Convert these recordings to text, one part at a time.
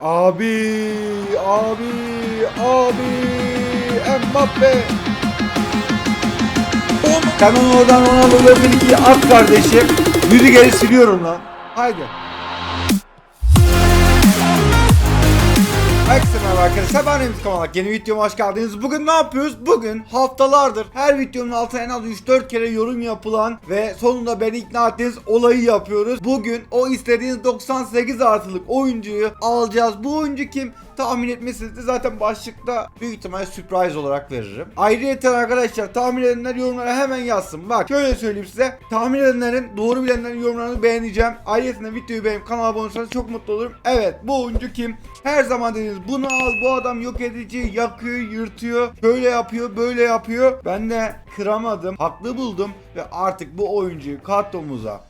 Abi, abi, abi, Mbappe. Onu oradan ona böyle bir iki at kardeşim. Yüzü geri siliyorum lan. Haydi. Herkese merhaba arkadaşlar ben Remzi Kamalak yeni videoma hoş geldiniz. Bugün ne yapıyoruz? Bugün haftalardır her videonun altına en az 3-4 kere yorum yapılan ve sonunda beni ikna ettiğiniz olayı yapıyoruz. Bugün o istediğiniz 98 artılık oyuncuyu alacağız. Bu oyuncu kim? Tahmin etmesiniz zaten başlıkta büyük ihtimalle sürpriz olarak veririm. Ayrıca arkadaşlar tahmin edenler yorumlara hemen yazsın. Bak şöyle söyleyeyim size. Tahmin edenlerin doğru bilenlerin yorumlarını beğeneceğim. Ayrıca videoyu beğenip kanala abone olursanız çok mutlu olurum. Evet bu oyuncu kim? Her zaman bunu al bu adam yok edici yakıyor yırtıyor böyle yapıyor böyle yapıyor. Ben de kıramadım haklı buldum ve artık bu oyuncuyu kadromuza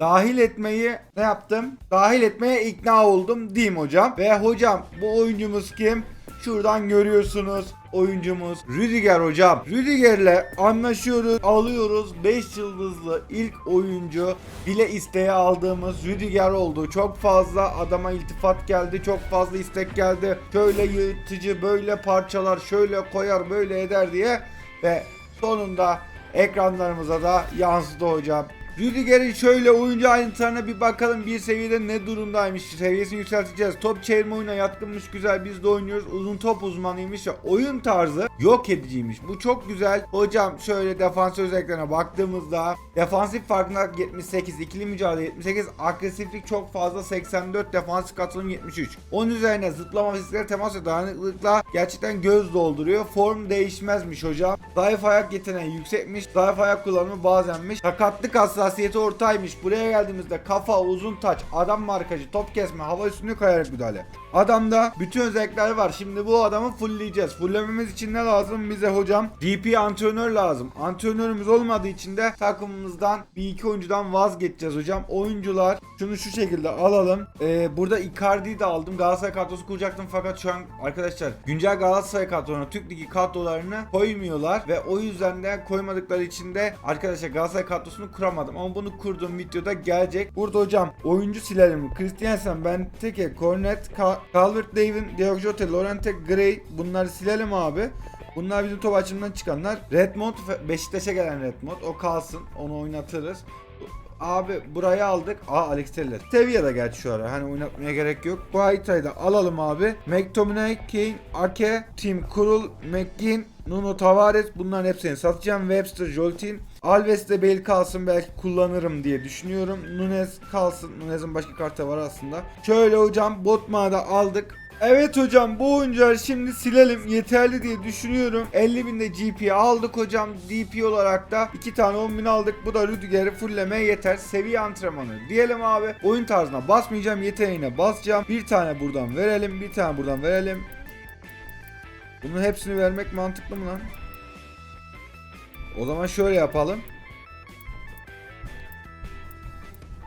dahil etmeyi ne yaptım? Dahil etmeye ikna oldum diyeyim hocam. Ve hocam bu oyuncumuz kim? Şuradan görüyorsunuz oyuncumuz Rüdiger hocam. Rüdiger'le anlaşıyoruz, alıyoruz. 5 yıldızlı ilk oyuncu bile isteğe aldığımız Rüdiger oldu. Çok fazla adama iltifat geldi, çok fazla istek geldi. Şöyle yırtıcı, böyle parçalar, şöyle koyar, böyle eder diye ve sonunda ekranlarımıza da yansıdı hocam. Rüdiger'in şöyle oyuncu ayrıntılarına bir bakalım. Bir seviyede ne durumdaymış? Seviyesini yükselteceğiz. Top çevirme oyuna yatkınmış. Güzel biz de oynuyoruz. Uzun top uzmanıymış ve oyun tarzı yok ediciymiş. Bu çok güzel. Hocam şöyle defans özelliklerine baktığımızda defansif farkındalık 78 ikili mücadele 78 agresiflik çok fazla 84 defansif katılım 73 onun üzerine zıplama fizikleri temas ve dayanıklılıkla gerçekten göz dolduruyor. Form değişmezmiş hocam. Zayıf ayak yeteneği yüksekmiş. Zayıf ayak kullanımı bazenmiş. Sakatlık hassasiyeti ortaymış buraya geldiğimizde kafa uzun taç adam markacı top kesme hava üstünü kayarak müdahale Adamda bütün özellikler var. Şimdi bu adamı fullleyeceğiz. Fulllememiz için ne lazım bize hocam? DP antrenör lazım. Antrenörümüz olmadığı için de takımımızdan bir iki oyuncudan vazgeçeceğiz hocam. Oyuncular şunu şu şekilde alalım. Ee, burada Icardi'yi de aldım. Galatasaray kadrosu kuracaktım fakat şu an arkadaşlar güncel Galatasaray kadrona Türk Ligi kadrolarını koymuyorlar ve o yüzden de koymadıkları için de arkadaşlar Galatasaray kadrosunu kuramadım ama bunu kurduğum videoda gelecek. Burada hocam oyuncu silelim. Christiansen, Benteke, Cornet, Ka Calvert Lewin, Diogo Jota, Lorente Gray bunları silelim abi. Bunlar bizim top açımından çıkanlar. Redmond Beşiktaş'a gelen Redmond o kalsın onu oynatırız. Abi burayı aldık. Aa Alex Telles. Seviye de gerçi şu ara. Hani oynatmaya gerek yok. Bu haritayı da alalım abi. McTominay, Kane, Ake, Tim Krul, McGinn, Nuno Tavares bunların hepsini satacağım. Webster, Joltin. Alves de Bale kalsın belki kullanırım diye düşünüyorum. Nunez kalsın. Nunez'in başka kartı var aslında. Şöyle hocam Botman'ı da aldık. Evet hocam bu oyuncuları şimdi silelim yeterli diye düşünüyorum. 50 binde GP aldık hocam. DP olarak da 2 tane 10 bin aldık. Bu da Rüdiger'i fulllemeye yeter. Seviye antrenmanı diyelim abi. Oyun tarzına basmayacağım yeteneğine basacağım. Bir tane buradan verelim bir tane buradan verelim. Bunun hepsini vermek mantıklı mı lan? O zaman şöyle yapalım.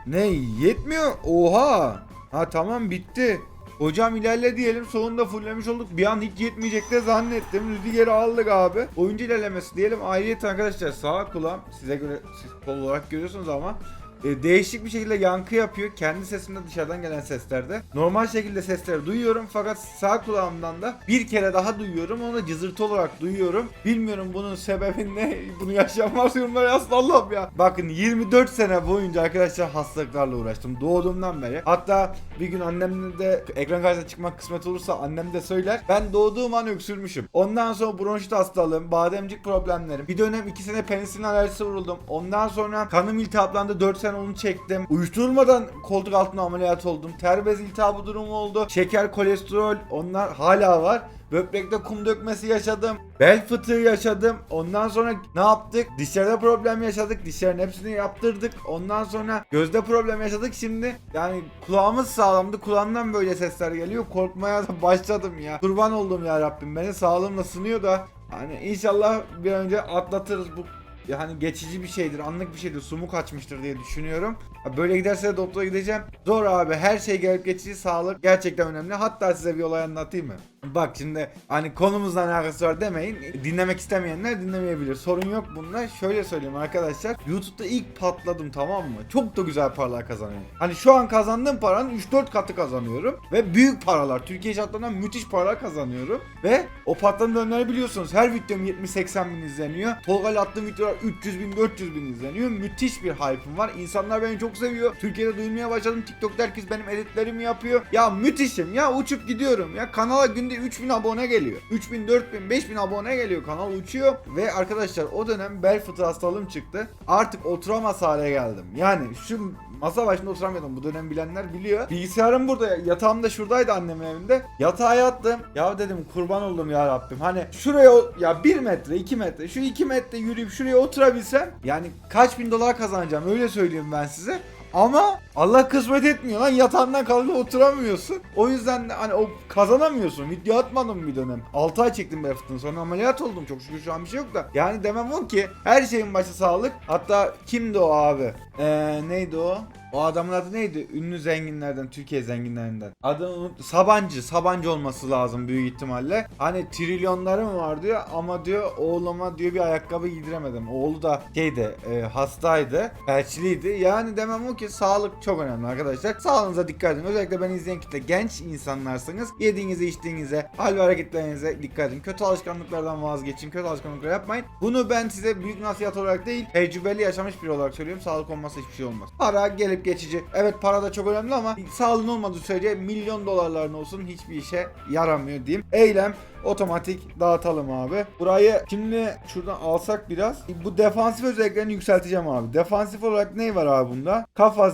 Ne yetmiyor? Oha. Ha tamam bitti. Hocam ilerle diyelim sonunda fulllemiş olduk. Bir an hiç yetmeyecek de zannettim. Rüdiger'i aldık abi. Oyuncu ilerlemesi diyelim. Ayrıca arkadaşlar sağ kulağım size göre siz kol olarak görüyorsunuz ama e, değişik bir şekilde yankı yapıyor. Kendi sesimde dışarıdan gelen seslerde. Normal şekilde sesleri duyuyorum fakat sağ kulağımdan da bir kere daha duyuyorum. Onu da cızırtı olarak duyuyorum. Bilmiyorum bunun sebebi ne. Bunu yaşayan varsa yorumlara yazsın Allah'ım ya. Bakın 24 sene boyunca arkadaşlar hastalıklarla uğraştım. Doğduğumdan beri. Hatta bir gün annemle de ekran karşısına çıkmak kısmet olursa annem de söyler. Ben doğduğum an öksürmüşüm. Ondan sonra bronşit hastalığım, bademcik problemlerim. Bir dönem 2 sene penisilin alerjisi vuruldum. Ondan sonra kanım iltihaplandı 4 sene onu çektim. Uyuşturulmadan koltuk altına ameliyat oldum. Ter bezi iltihabı durumu oldu. Şeker, kolesterol onlar hala var. Böbrekte kum dökmesi yaşadım. Bel fıtığı yaşadım. Ondan sonra ne yaptık? Dişlerde problem yaşadık. Dişlerin hepsini yaptırdık. Ondan sonra gözde problem yaşadık. Şimdi yani kulağımız sağlamdı. Kulağımdan böyle sesler geliyor. Korkmaya da başladım ya. Kurban oldum ya Rabbim. Beni sağlığımla sınıyor da. Hani inşallah bir önce atlatırız bu yani geçici bir şeydir, anlık bir şeydir, sumu kaçmıştır diye düşünüyorum. Böyle giderse de doktora gideceğim. Zor abi her şey gelip geçici sağlık gerçekten önemli. Hatta size bir olay anlatayım mı? Bak şimdi hani konumuzla alakası var demeyin. Dinlemek istemeyenler dinlemeyebilir. Sorun yok bunda. Şöyle söyleyeyim arkadaşlar. YouTube'da ilk patladım tamam mı? Çok da güzel paralar kazanıyorum. Hani şu an kazandığım paranın 3-4 katı kazanıyorum. Ve büyük paralar. Türkiye şartlarından müthiş paralar kazanıyorum. Ve o patladığım dönemleri biliyorsunuz. Her videom 70-80 bin izleniyor. Tolga'yla attığım videolar 300 bin 400 bin izleniyor. Müthiş bir hype'ım var. İnsanlar beni çok seviyor. Türkiye'de duyulmaya başladım. TikTok'ta herkes benim editlerimi yapıyor. Ya müthişim ya uçup gidiyorum ya. Kanala günde 3000 abone geliyor. 3000, 4000, 5000 abone geliyor. Kanal uçuyor. Ve arkadaşlar o dönem bel fıtığı hastalığım çıktı. Artık oturamaz hale geldim. Yani şu masa başında oturamıyordum. Bu dönem bilenler biliyor. Bilgisayarım burada. Yatağım da şuradaydı annemin evinde. Yatağa yattım. Ya dedim kurban oldum ya Rabbim. Hani şuraya ya 1 metre 2 metre şu 2 metre yürüyüp şuraya oturabilsem yani kaç bin dolar kazanacağım öyle söyleyeyim ben size. Ama Allah kısmet etmiyor lan yatağından kalkıp oturamıyorsun. O yüzden de hani o kazanamıyorsun. Video atmadım bir dönem. 6 ay çektim fıtığını sonra ameliyat oldum. Çok şükür şu an bir şey yok da. Yani demem o ki her şeyin başı sağlık. Hatta kimdi o abi? Eee neydi o? O adamın adı neydi? Ünlü zenginlerden, Türkiye zenginlerinden. Adını unut. Sabancı. Sabancı olması lazım büyük ihtimalle. Hani trilyonlarım var diyor ama diyor oğluma diyor bir ayakkabı giydiremedim. Oğlu da şeydi e, hastaydı. Felçliydi. Yani demem o ki sağlık çok önemli arkadaşlar. Sağlığınıza dikkat edin. Özellikle beni izleyen kitle genç insanlarsınız. Yediğinize içtiğinize, hal ve hareketlerinize dikkat edin. Kötü alışkanlıklardan vazgeçin. Kötü alışkanlıklar yapmayın. Bunu ben size büyük nasihat olarak değil, tecrübeli yaşamış biri olarak söylüyorum. Sağlık olmazsa hiçbir şey olmaz. Para gelip geçici. Evet para da çok önemli ama sağlığın olmadığı sürece milyon dolarların olsun hiçbir işe yaramıyor diyeyim. Eylem otomatik dağıtalım abi. Burayı şimdi şuradan alsak biraz. Bu defansif özelliklerini yükselteceğim abi. Defansif olarak ne var abi bunda? Kafa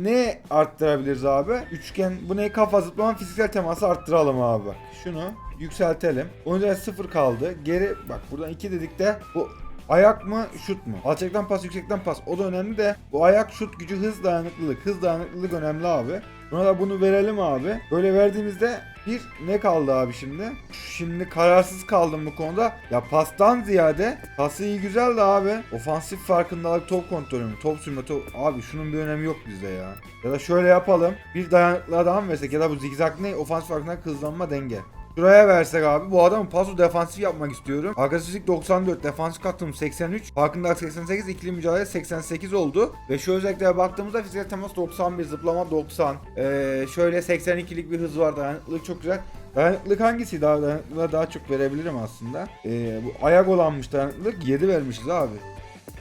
ne arttırabiliriz abi? Üçgen bu ne kafa zıplama fiziksel teması arttıralım abi. Şunu yükseltelim. Onun üzerine sıfır kaldı. Geri bak buradan iki dedik de bu Ayak mı şut mu? Alçaktan pas yüksekten pas. O da önemli de bu ayak şut gücü hız dayanıklılık. Hız dayanıklılık önemli abi. Buna da bunu verelim abi. Böyle verdiğimizde bir ne kaldı abi şimdi? Şimdi kararsız kaldım bu konuda. Ya pastan ziyade pası iyi güzeldi abi. Ofansif farkındalık top kontrolü mü? Top sürme top. Abi şunun bir önemi yok bizde ya. Ya da şöyle yapalım. Bir dayanıklılığa daha mı versek ya da bu zigzag ne? Ofansif farkındalık hızlanma denge. Şuraya versek abi bu adamı paso defansif yapmak istiyorum. Agresiflik 94, defansif katılım 83, farkındalık 88, ikili mücadele 88 oldu. Ve şu özelliklere baktığımızda fiziksel temas 91, zıplama 90. Ee, şöyle 82'lik bir hız var dayanıklılık çok güzel. Dayanıklılık hangisi? Daha dayanıklılığa daha çok verebilirim aslında. Ee, bu ayak olanmış dayanıklılık 7 vermişiz abi.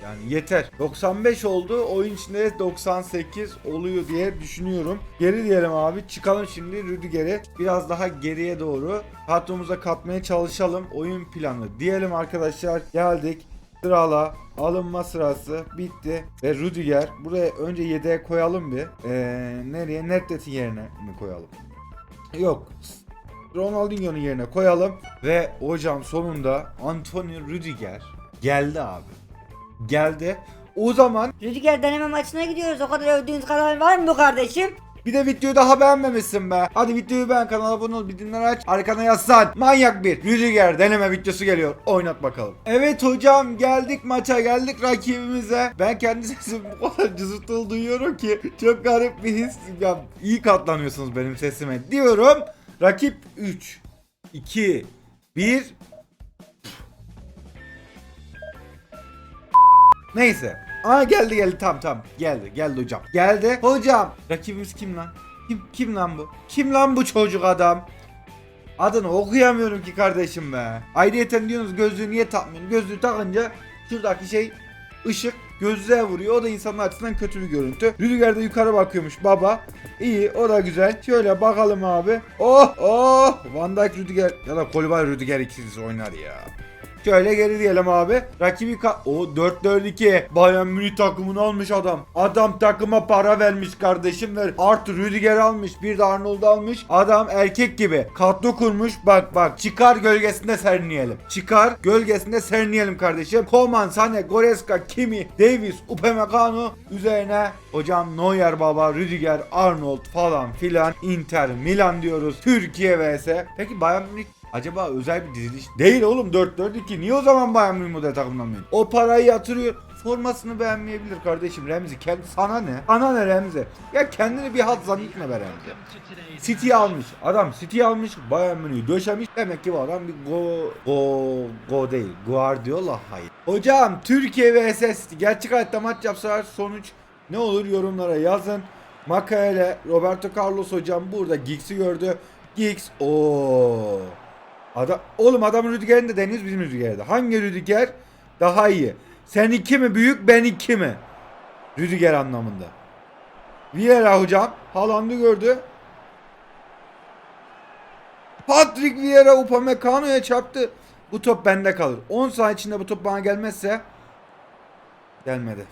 Yani yeter. 95 oldu. Oyun içinde 98 oluyor diye düşünüyorum. Geri diyelim abi. Çıkalım şimdi Rüdiger'e. Biraz daha geriye doğru. Kadromuza katmaya çalışalım. Oyun planı diyelim arkadaşlar. Geldik. Sırala alınma sırası bitti ve Rüdiger buraya önce yedeğe koyalım bir. Ee, nereye? Nedved'in yerine mi koyalım? Yok. Ronaldinho'nun yerine koyalım ve hocam sonunda Antonio Rüdiger geldi abi. Geldi. O zaman Rüdiger deneme maçına gidiyoruz. O kadar övdüğünüz kadar var mı bu kardeşim? bir de videoyu daha beğenmemişsin be. Hadi videoyu beğen kanala abone ol bildirimleri aç. Arkana yazsan. Manyak bir Rüdiger deneme videosu geliyor. Oynat bakalım. Evet hocam geldik maça geldik rakibimize. Ben kendi sesimi bu kadar cızırtılı duyuyorum ki. Çok garip bir his. Ya iyi katlanıyorsunuz benim sesime diyorum. Rakip 3 2 1 Neyse. Aa geldi geldi tam tam geldi geldi hocam. Geldi. Hocam rakibimiz kim lan? Kim kim lan bu? Kim lan bu çocuk adam? Adını okuyamıyorum ki kardeşim be. Ayrıyeten diyorsunuz gözlüğü niye takmıyorsun? Gözlüğü takınca şuradaki şey ışık gözlüğe vuruyor. O da insanlar açısından kötü bir görüntü. Rüdiger de yukarı bakıyormuş baba. İyi o da güzel. Şöyle bakalım abi. Oh oh. Van Dijk Rüdiger ya da Kolibay Rüdiger ikisi oynar ya. Şöyle geri diyelim abi. Rakibi ka o 4-4-2. Bayern Münih takımını almış adam. Adam takıma para vermiş kardeşim ver. Artı Rüdiger almış. Bir de Arnold almış. Adam erkek gibi. Kadro kurmuş. Bak bak. Çıkar gölgesinde serinleyelim. Çıkar gölgesinde serinleyelim kardeşim. Koman, Sane, Goreska, Kimi, Davis, Upamecano üzerine hocam Neuer baba, Rüdiger, Arnold falan filan Inter, Milan diyoruz. Türkiye vs. Peki Bayern Münih Acaba özel bir diziliş değil oğlum 4-4-2 niye o zaman Bayern Münih model takımdan mı? O parayı yatırıyor formasını beğenmeyebilir kardeşim Remzi kendi sana ne? Sana ne Remzi? Ya kendini bir halt zannetme be Remzi. City almış. Adam City almış. Bayern Münih'i döşemiş. Demek ki bu adam bir go go go değil. Guardiola hayır. Hocam Türkiye vs gerçek hayatta maç yapsalar sonuç ne olur yorumlara yazın. Makaele Roberto Carlos hocam burada Giggs'i gördü. Giggs o Adam oğlum adam Rüdiger'in de deniyoruz bizim Rüdiger'de. Hangi Rüdiger daha iyi? Sen iki mi büyük ben iki mi? Rüdiger anlamında. Vieira hocam Haaland'ı gördü. Patrick Vieira Upamecano'ya çarptı. Bu top bende kalır. 10 saniye içinde bu top bana gelmezse gelmedi.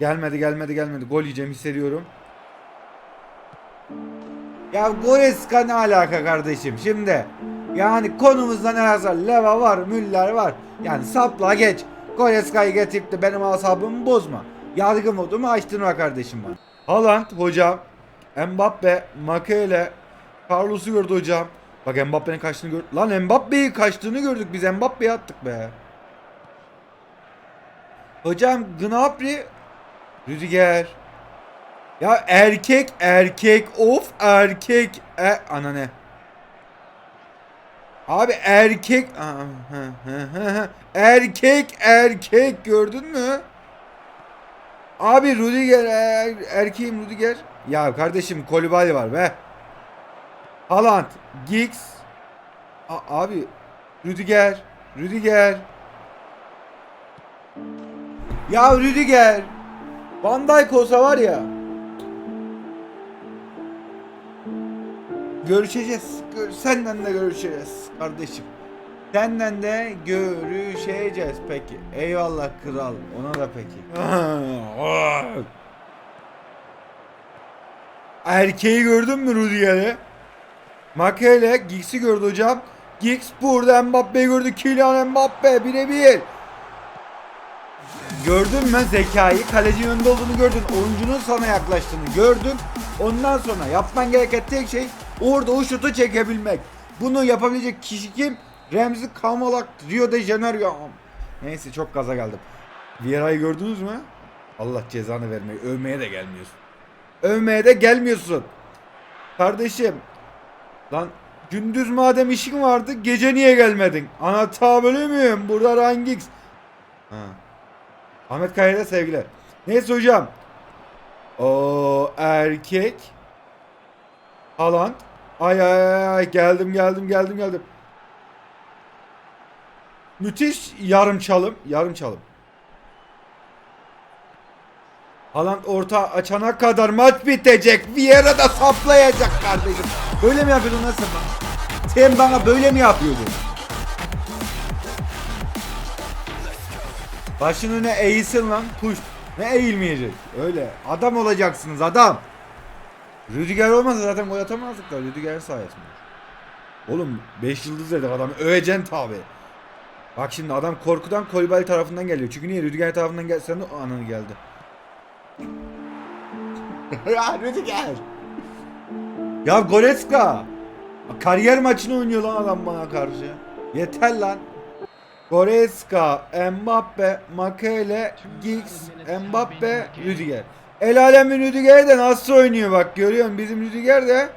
Gelmedi gelmedi gelmedi. Gol yiyeceğim hissediyorum. Ya Goreska ne alaka kardeşim şimdi? Yani konumuzda ne yazar? Leva var, Müller var. Yani sapla geç. Goreska'yı getirip de benim asabımı bozma. Yargı modumu açtın bak kardeşim bana. Haaland hocam. Mbappe, Makele, Carlos'u gördü hocam. Bak Mbappe'nin kaçtığını gördük. Lan Mbappe'yi kaçtığını gördük biz. Mbappe'yi attık be. Hocam Gnabry, Rüdiger. Ya erkek erkek of erkek e ana ne? Abi erkek erkek erkek gördün mü? Abi Rudiger er, erkeğim Rudiger. Ya kardeşim Kolibali var be. Haaland, Giggs. A- abi Rüdiger, Rüdiger. Ya Rüdiger. Van Dijk olsa var ya. Görüşeceğiz. Gör- senden de görüşeceğiz kardeşim. Senden de görüşeceğiz peki. Eyvallah kral. Ona da peki. Erkeği gördün mü Rüdiger'i? Makele Giggs'i gördü hocam. Giggs burada Mbappe'yi gördü. Kylian Mbappe birebir. Gördün mü zekayı? Kalecinin önünde olduğunu gördün. Oyuncunun sana yaklaştığını gördün. Ondan sonra yapman gereken tek şey orada o şutu çekebilmek. Bunu yapabilecek kişi kim? Remzi Kamalak Rio de Janeiro. Neyse çok gaza geldim. Vieira'yı gördünüz mü? Allah cezanı vermeyi. Övmeye de gelmiyorsun. Övmeye de gelmiyorsun. Kardeşim. Lan gündüz madem işin vardı gece niye gelmedin? Anlatabiliyor muyum? Burada Rangix. Ha. Ahmet Kaya'da sevgiler. Neyse hocam. O erkek. Haaland. Ay ay ay geldim geldim geldim geldim. Müthiş yarım çalım. Yarım çalım. Haaland orta açana kadar maç bitecek. Vieira da saplayacak kardeşim. Böyle mi yapıyordun nasıl bana? Sen bana böyle mi yapıyordun? Başın önüne eğilsin lan. Puş. Ne eğilmeyecek? Öyle. Adam olacaksınız adam. Rüdiger olmasa zaten gol atamazdık da Rüdiger sayesinde. Oğlum 5 yıldız dedik adamı öveceksin tabi. Bak şimdi adam korkudan Kolibali tarafından geliyor. Çünkü niye Rüdiger tarafından gelsen de ananı geldi. ya Rüdiger. Ya Goretzka. Kariyer maçını oynuyor lan adam bana karşı. Yeter lan. Goretzka, Mbappe, Makele, Giggs, Mbappe, Rüdiger. El alemin Rüdiger de nasıl oynuyor bak görüyorsun bizim Rüdiger de.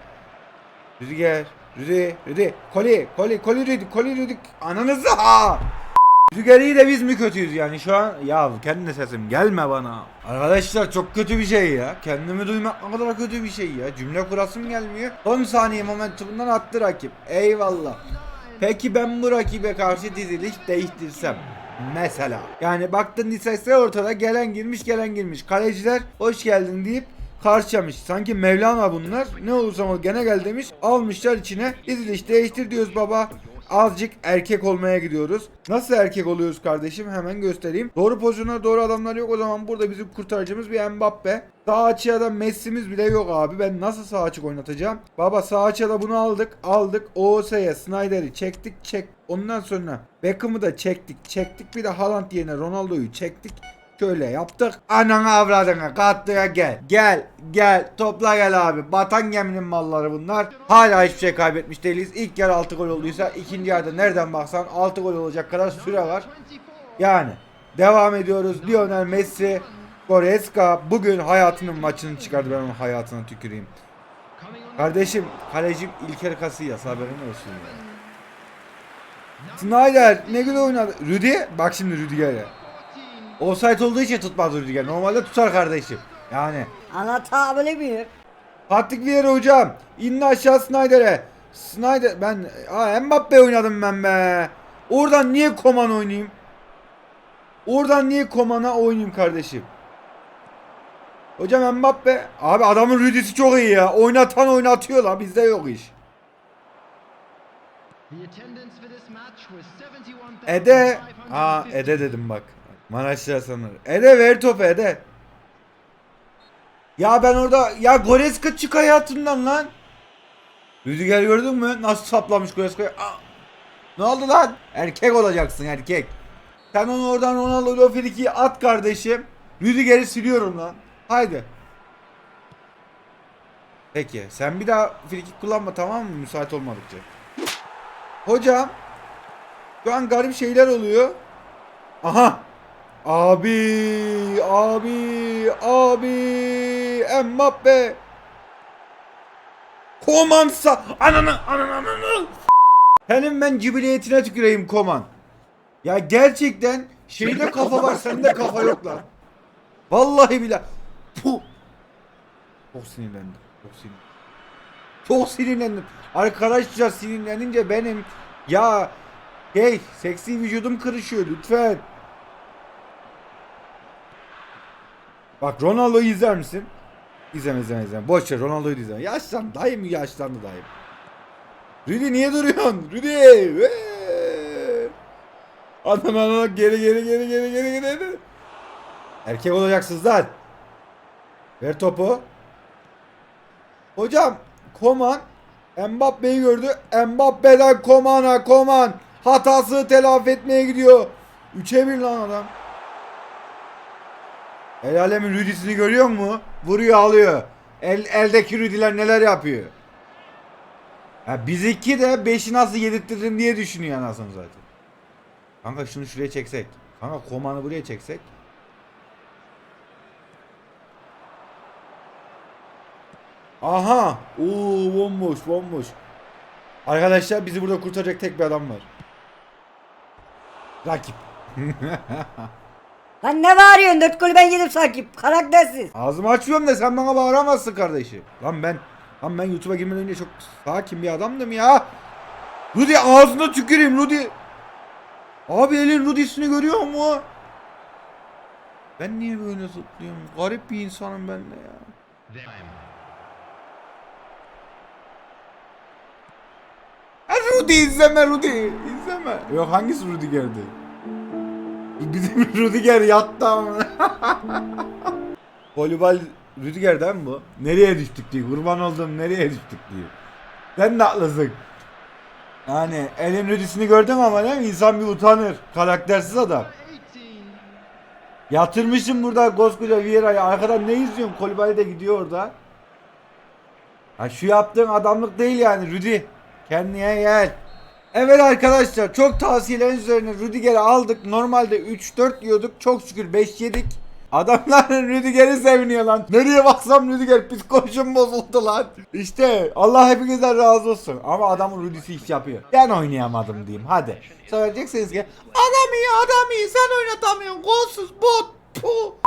Rüdiger, Rüdi, Rüdi, Koli, Koli, Koli Rüdi, Koli Rüdi, ananızı ha. Rüdiger iyi de biz mi kötüyüz yani şu an? Ya kendi sesim gelme bana. Arkadaşlar çok kötü bir şey ya. Kendimi duymak ne kadar kötü bir şey ya. Cümle kurasım gelmiyor. 10 saniye momentumundan attı rakip. Eyvallah. Peki ben bu rakibe karşı diziliş değiştirsem mesela. Yani baktın istatistikler ortada gelen girmiş gelen girmiş. Kaleciler hoş geldin deyip karşılamış. Sanki Mevlana bunlar. Ne olursa ol gene gel demiş. Almışlar içine. Diziliş değiştir diyoruz baba. Azıcık erkek olmaya gidiyoruz. Nasıl erkek oluyoruz kardeşim? Hemen göstereyim. Doğru pozisyonlar doğru adamlar yok. O zaman burada bizim kurtarıcımız bir Mbappe. Sağ açıya da Messi'miz bile yok abi. Ben nasıl sağ açık oynatacağım? Baba sağ açıya da bunu aldık. Aldık. OOS'ye Snyder'i çektik. Çek. Ondan sonra Beckham'ı da çektik. Çektik. Bir de Haaland yerine Ronaldo'yu çektik. Şöyle yaptık. Ananı avradını kattıya gel. Gel gel topla gel abi. Batan geminin malları bunlar. Hala hiçbir şey kaybetmiş değiliz. İlk yarı 6 gol olduysa ikinci yarıda nereden baksan 6 gol olacak kadar süre var. Yani devam ediyoruz. Lionel Messi, Goretzka bugün hayatının maçını çıkardı. Ben onun hayatına tüküreyim. Kardeşim kalecim İlker Casillas haberin olsun ya. Snyder ne güzel oynadı. Rüdi bak şimdi Rüdiger'e. Offside olduğu için tutmadı Rüdiger. Normalde tutar kardeşim. Yani. Anlatabilir miyim? Patrick Vieira hocam. İndi aşağı Snyder'e. Snyder ben Aa, Mbappe oynadım ben be. Oradan niye Koman oynayayım? Oradan niye Koman'a oynayayım kardeşim? Hocam Mbappe. Abi adamın Rüdi'si çok iyi ya. Oynatan oynatıyor lan. Bizde yok iş. Ede. Aa Ede dedim bak. Manaşya sanır. Ede ver topu Ede. Ya ben orada ya Goretzka çık hayatından lan. Rüdiger gördün mü? Nasıl saplamış Goreska'yı? Ne oldu lan? Erkek olacaksın erkek. Sen onu oradan Ronaldo Friki'yi at kardeşim. Rüdiger'i siliyorum lan. Haydi. Peki sen bir daha frikik kullanma tamam mı müsait olmadıkça. Hocam şu an garip şeyler oluyor. Aha. Abi, abi, abi, Mbappe. Komansa. Ananı, ananı, ananı. Senin ben cibiliyetine tüküreyim Koman. Ya gerçekten şeyde kafa var sende kafa yok lan. Vallahi billahi. Puh. Çok sinirlendim. Çok sinirlendim. Çok sinirlendim. Arkadaşlar sinirlenince benim ya hey seksi vücudum kırışıyor lütfen. Bak Ronaldo'yu izler misin? İzleme izleme izleme. Boş ver Ronaldo'yu izleme. Yaşlandı dayım yaşlandı dayım. Rüdi niye duruyorsun? Rüdi! Adam adam geri geri geri geri geri geri. Erkek olacaksınız lan. Ver topu. Hocam Koman Mbappe'yi gördü. Mbappe'den Koman'a Koman hatasını telafi etmeye gidiyor. 3'e 1 lan adam. El alemin Rüdi'sini görüyor mu? Vuruyor alıyor. El, eldeki Rüdiler neler yapıyor. Ya biz iki de 5'i nasıl yedirtirim diye düşünüyor anasını zaten. Kanka şunu şuraya çeksek. Kanka Koman'ı buraya çeksek. Aha! Oo bomboş bomboş. Arkadaşlar bizi burada kurtaracak tek bir adam var. Rakip. Lan ne bağırıyorsun? Dört golü ben yedim sanki. Karaktersiz. Ağzımı açıyorum da sen bana bağıramazsın kardeşim. Lan ben lan ben YouTube'a girmeden önce çok sakin bir adamdım ya. Rudi ağzına tüküreyim Rudi. Abi elin Rudi'sini görüyor mu? Ben niye böyle zıplıyorum? Garip bir insanım ben de ya. Rudi izleme Rudi. İzleme. Yok hangisi Rudi geldi? Bizim Rüdiger yattı ama. Volleyball Rüdiger'den mi bu? Nereye düştük diye. Kurban oldum nereye düştük diye. Sen de haklısın. Yani elin Rüdisini gördüm ama değil mi? İnsan bir utanır. Karaktersiz adam. Yatırmışım burada koskoca Vieira'yı. Arkadan ne izliyorum? Kolibali de gidiyor orada. Ha şu yaptığın adamlık değil yani Rüdi. Kendine gel. Evet arkadaşlar çok tavsiyeleriniz üzerine Rüdiger'i aldık. Normalde 3-4 yiyorduk. Çok şükür 5 yedik. Adamlar Rüdiger'i seviniyor lan. Nereye baksam Rüdiger psikolojim bozuldu lan. İşte Allah hepinizden razı olsun. Ama adamın Rüdisi iş yapıyor. Ben oynayamadım diyeyim hadi. Söyleyeceksiniz ki adam iyi adam iyi sen oynatamıyorsun golsüz bot. Puh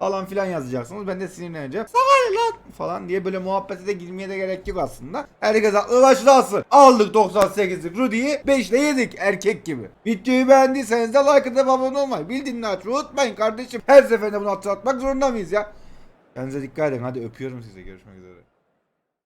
falan filan yazacaksınız. Ben de sinirleneceğim. Sana lan falan diye böyle muhabbete de girmeye de gerek yok aslında. Herkes aklı başlasın. Aldık 98'lik Rudy'yi 5 ile yedik erkek gibi. Videoyu beğendiyseniz de like atıp abone olmayı bildirimleri açmayı unutmayın kardeşim. Her seferinde bunu hatırlatmak zorunda mıyız ya? Kendinize dikkat edin. Hadi öpüyorum size. Görüşmek üzere.